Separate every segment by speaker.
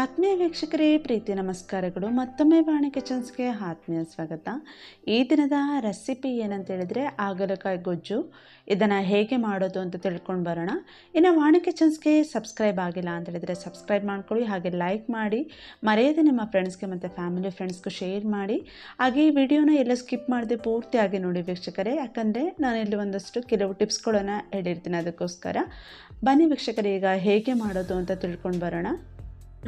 Speaker 1: ಆತ್ಮೀಯ ವೀಕ್ಷಕರೇ, ಪ್ರೀತಿ ನಮಸ್ಕಾರಗಳು. ಮತ್ತೊಮ್ಮೆ ವಾಣಿ ಕಿಚನ್ಸ್ಗೆ ಆತ್ಮೀಯ ಸ್ವಾಗತ. ಈ ದಿನದ ರೆಸಿಪಿ ಏನಂತ ಹೇಳಿದರೆ ಆಗಲಕಾಯಿ ಗೊಜ್ಜು. ಇದನ್ನು ಹೇಗೆ ಮಾಡೋದು ಅಂತ ತಿಳ್ಕೊಂಡು ಬರೋಣ. ಇನ್ನು ವಾಣಿ ಕಿಚನ್ಸ್ಗೆ ಸಬ್ಸ್ಕ್ರೈಬ್ ಆಗಿಲ್ಲ ಅಂತ ಹೇಳಿದರೆ ಸಬ್ಸ್ಕ್ರೈಬ್ ಮಾಡ್ಕೊಳ್ಳಿ, ಹಾಗೆ ಲೈಕ್ ಮಾಡಿ. ಮರೆಯದೆ ನಿಮ್ಮ ಫ್ರೆಂಡ್ಸ್ಗೆ ಮತ್ತು ಫ್ಯಾಮಿಲಿ ಫ್ರೆಂಡ್ಸ್ಗೂ ಶೇರ್ ಮಾಡಿ. ಹಾಗೆ ಈ ವಿಡಿಯೋನ ಎಲ್ಲ ಸ್ಕಿಪ್ ಮಾಡದೆ ಪೂರ್ತಿಯಾಗಿ ನೋಡಿ ವೀಕ್ಷಕರೇ. ಯಾಕಂದರೆ ನಾನಿಲ್ಲಿ ಒಂದಷ್ಟು ಕೆಲವು ಟಿಪ್ಸ್ಗಳನ್ನು ಹೇಳಿರ್ತೀನಿ ಅದಕ್ಕೋಸ್ಕರ. ಬನ್ನಿ ವೀಕ್ಷಕರೇ, ಈಗ ಹೇಗೆ ಮಾಡೋದು ಅಂತ ತಿಳ್ಕೊಂಡು ಬರೋಣ.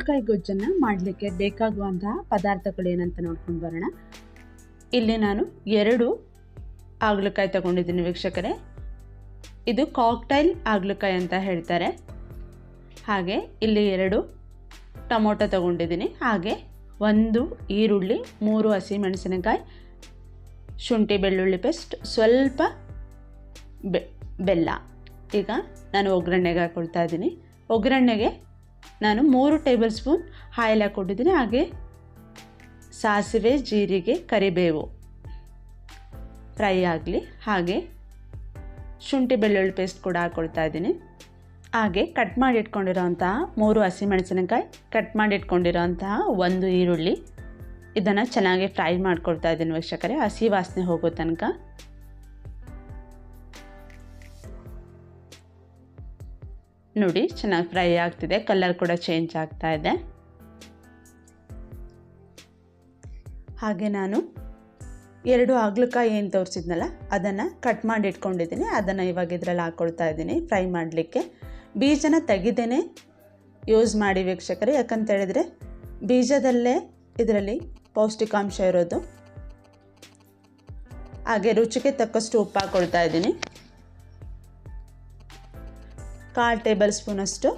Speaker 1: ಕಾಯಿ ಗೊಜ್ಜನ್ನು ಮಾಡಲಿಕ್ಕೆ ಬೇಕಾಗುವಂತಹ ಪದಾರ್ಥಗಳು ಏನಂತ ನೋಡ್ಕೊಂಡು ಬರೋಣ. ಇಲ್ಲಿ ನಾನು ಎರಡು ಆಗ್ಲಕಾಯಿ ತಗೊಂಡಿದ್ದೀನಿ ವೀಕ್ಷಕರೇ. ಇದು ಕಾಕ್ಟೈಲ್ ಆಗ್ಲಕಾಯಿ ಅಂತ ಹೇಳ್ತಾರೆ. ಹಾಗೆ ಇಲ್ಲಿ ಎರಡು ಟೊಮೊಟೊ ತಗೊಂಡಿದ್ದೀನಿ. ಹಾಗೆ ಒಂದು ಈರುಳ್ಳಿ, ಮೂರು ಹಸಿಮೆಣಸಿನಕಾಯಿ, ಶುಂಠಿ ಬೆಳ್ಳುಳ್ಳಿ ಪೇಸ್ಟ್, ಸ್ವಲ್ಪ ಬೆಲ್ಲ. ಈಗ ನಾನು ಒಗ್ಗರಣೆಗೆ ಹಾಕ್ಕೊಳ್ತಾ ಇದ್ದೀನಿ. ಒಗ್ಗರಣೆಗೆ ನಾನು ಮೂರು ಟೇಬಲ್ ಸ್ಪೂನ್ ಆಯಿಲ್ ಹಾಕೊಂಡಿದ್ದೀನಿ ಹಾಗೆ ಸಾಸಿವೆ, ಜೀರಿಗೆ, ಕರಿಬೇವು ಫ್ರೈ ಆಗಲಿ. ಹಾಗೆ ಶುಂಠಿ ಬೆಳ್ಳುಳ್ಳಿ ಪೇಸ್ಟ್ ಕೂಡ ಹಾಕ್ಕೊಳ್ತಾ ಇದ್ದೀನಿ. ಹಾಗೆ ಕಟ್ ಮಾಡಿ ಇಟ್ಕೊಂಡಿರೋಂತಹ ಮೂರು ಹಸಿಮೆಣಸಿನಕಾಯಿ, ಕಟ್ ಮಾಡಿ ಇಟ್ಕೊಂಡಿರೋಂತಹ ಒಂದು ಈರುಳ್ಳಿ, ಇದನ್ನು ಚೆನ್ನಾಗಿ ಫ್ರೈ ಮಾಡ್ಕೊಳ್ತಾ ಇದ್ದೀನಿ ವೀಕ್ಷಕರೇ. ಹಸಿ ವಾಸನೆ ಹೋಗೋ ತನಕ ನೋಡಿ, ಚೆನ್ನಾಗಿ ಫ್ರೈ ಆಗ್ತಿದೆ. ಕಲರ್ ಕೂಡ ಚೇಂಜ್ ಆಗ್ತಾ ಇದೆ. ಹಾಗೆ ನಾನು ಎರಡು ಆಗ್ಲಕಾಯಿ ಏನು ತೋರಿಸಿದ್ನಲ್ಲ, ಅದನ್ನು ಕಟ್ ಮಾಡಿ ಇಟ್ಕೊಂಡಿದ್ದೀನಿ. ಅದನ್ನು ಇವಾಗ ಇದರಲ್ಲಿ ಹಾಕ್ಕೊಳ್ತಾ ಇದ್ದೀನಿ ಫ್ರೈ ಮಾಡಲಿಕ್ಕೆ. ಬೀಜನ ತೆಗಿದೇನೆ ಯೂಸ್ ಮಾಡಿ ವೀಕ್ಷಕರು. ಯಾಕಂತ ಹೇಳಿದರೆ, ಬೀಜದಲ್ಲೇ ಇದರಲ್ಲಿ ಪೌಷ್ಟಿಕಾಂಶ ಇರೋದು. ಹಾಗೆ ರುಚಿಗೆ ತಕ್ಕಷ್ಟು ಉಪ್ಪು ಹಾಕ್ಕೊಳ್ತಾ ಇದ್ದೀನಿ. ಕಾಲು ಟೇಬಲ್ ಸ್ಪೂನಷ್ಟು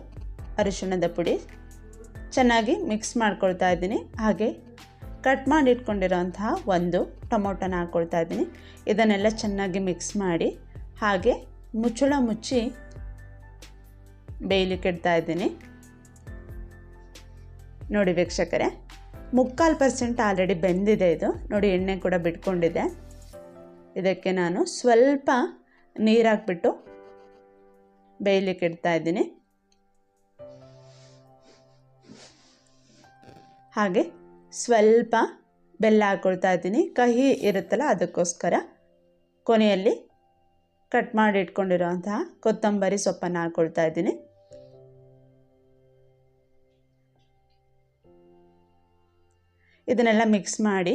Speaker 1: ಅರಿಶಿಣದ ಪುಡಿ. ಚೆನ್ನಾಗಿ ಮಿಕ್ಸ್ ಮಾಡ್ಕೊಳ್ತಾ ಇದ್ದೀನಿ. ಹಾಗೆ ಕಟ್ ಮಾಡಿ ಇಟ್ಕೊಂಡಿರೋಂತಹ ಒಂದು ಟೊಮೊಟೊನ ಹಾಕ್ಕೊಳ್ತಾ ಇದ್ದೀನಿ. ಇದನ್ನೆಲ್ಲ ಚೆನ್ನಾಗಿ ಮಿಕ್ಸ್ ಮಾಡಿ ಹಾಗೆ ಮುಚ್ಚಳ ಮುಚ್ಚಿ ಬೇಯಲಿಕ್ಕೆ ಇಡ್ತಾ ಇದ್ದೀನಿ. ನೋಡಿ ವೀಕ್ಷಕರೇ, ಮುಕ್ಕಾಲು ಪರ್ಸೆಂಟ್ ಆಲ್ರೆಡಿ ಬೆಂದಿದೆ ಇದು. ನೋಡಿ ಎಣ್ಣೆ ಕೂಡ ಬಿಟ್ಕೊಂಡಿದೆ. ಇದಕ್ಕೆ ನಾನು ಸ್ವಲ್ಪ ನೀರು ಹಾಕ್ಬಿಟ್ಟು ಬೇಯಲಿಕ್ಕೆ ಇಡ್ತಾ ಇದ್ದೀನಿ. ಹಾಗೆ ಸ್ವಲ್ಪ ಬೆಲ್ಲ ಹಾಕ್ಕೊಳ್ತಾ ಇದ್ದೀನಿ. ಕಹಿ ಇರುತ್ತಲ್ಲ ಅದಕ್ಕೋಸ್ಕರ ಕೊನೆಯಲ್ಲಿ ಕಟ್ ಮಾಡಿ ಇಟ್ಕೊಂಡಿರುವಂತಹ ಕೊತ್ತಂಬರಿ ಸೊಪ್ಪನ್ನು ಹಾಕ್ಕೊಳ್ತಾ ಇದ್ದೀನಿ. ಇದನ್ನೆಲ್ಲ ಮಿಕ್ಸ್ ಮಾಡಿ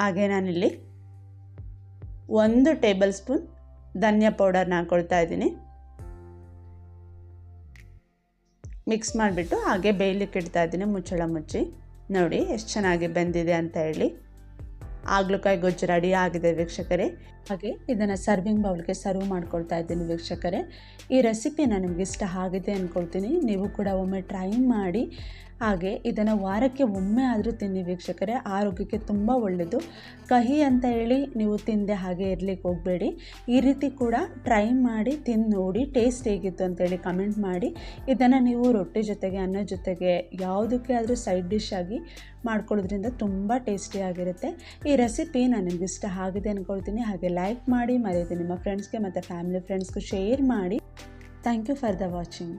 Speaker 1: ಹಾಗೆ ನಾನಿಲ್ಲಿ ಒಂದು ಟೇಬಲ್ ಸ್ಪೂನ್ ಧನಿಯಾ ಪೌಡರ್ನ ಹಾಕ್ಕೊಳ್ತಾ ಇದ್ದೀನಿ. ಮಿಕ್ಸ್ ಮಾಡಿಬಿಟ್ಟು ಹಾಗೆ ಬೇಯಲಿಕ್ಕೆ ಇಡ್ತಾ ಇದ್ದೀನಿ ಮುಚ್ಚಳ ಮುಚ್ಚಿ. ನೋಡಿ ಎಷ್ಟು ಚೆನ್ನಾಗಿ ಬೆಂದಿದೆ ಅಂತ ಹೇಳಿ. ಆಗ್ಲಕಾಯಿ ಗೊಜ್ಜು ರೆಡಿ ಆಗಿದೆ ವೀಕ್ಷಕರೇ. ಹಾಗೆ ಇದನ್ನು ಸರ್ವಿಂಗ್ ಬೌಲ್ಗೆ ಸರ್ವ್ ಮಾಡ್ಕೊಳ್ತಾ ಇದ್ದೀನಿ ವೀಕ್ಷಕರೇ. ಈ ರೆಸಿಪಿನ ನಿಮ್ಗೆ ಇಷ್ಟ ಆಗಿದೆ ಅಂದ್ಕೊಳ್ತೀನಿ ನೀವು ಕೂಡ ಒಮ್ಮೆ ಟ್ರೈ ಮಾಡಿ. ಹಾಗೆ ಇದನ್ನು ವಾರಕ್ಕೆ ಒಮ್ಮೆ ಆದರೂ ತಿನ್ನಿ ವೀಕ್ಷಕರೇ, ಆರೋಗ್ಯಕ್ಕೆ ತುಂಬ ಒಳ್ಳೆಯದು ಕಹಿ ಅಂತ ಹೇಳಿ ನೀವು ತಿಂದೆ ಹಾಗೆ ಇರಲಿಕ್ಕೆ ಹೋಗಬೇಡಿ. ಈ ರೀತಿ ಕೂಡ ಟ್ರೈ ಮಾಡಿ, ತಿಂದು ನೋಡಿ, ಟೇಸ್ಟ್ ಹೇಗಿತ್ತು ಅಂತೇಳಿ ಕಮೆಂಟ್ ಮಾಡಿ. ಇದನ್ನು ನೀವು ರೊಟ್ಟಿ ಜೊತೆಗೆ, ಅನ್ನ ಜೊತೆಗೆ ಯಾವುದಕ್ಕೆ ಆದರೂ ಸೈಡ್ ಡಿಶ್ ಆಗಿ ಮಾಡ್ಕೊಳ್ಳೋದ್ರಿಂದ ತುಂಬ ಟೇಸ್ಟಿಯಾಗಿರುತ್ತೆ ಈ ರೆಸಿಪಿ ನಾನು ನಿಮ್ಗೆ ಇಷ್ಟ ಆಗಿದೆ ಅಂದ್ಕೊಳ್ತೀನಿ ಹಾಗೆ ಲೈಕ್ ಮಾಡಿ, ಮರೆಯದೆ ನಿಮ್ಮ ಫ್ರೆಂಡ್ಸ್ಗೆ ಮತ್ತು ಫ್ಯಾಮಿಲಿ ಫ್ರೆಂಡ್ಸ್ಗೂ ಶೇರ್ ಮಾಡಿ. Thank you for the watching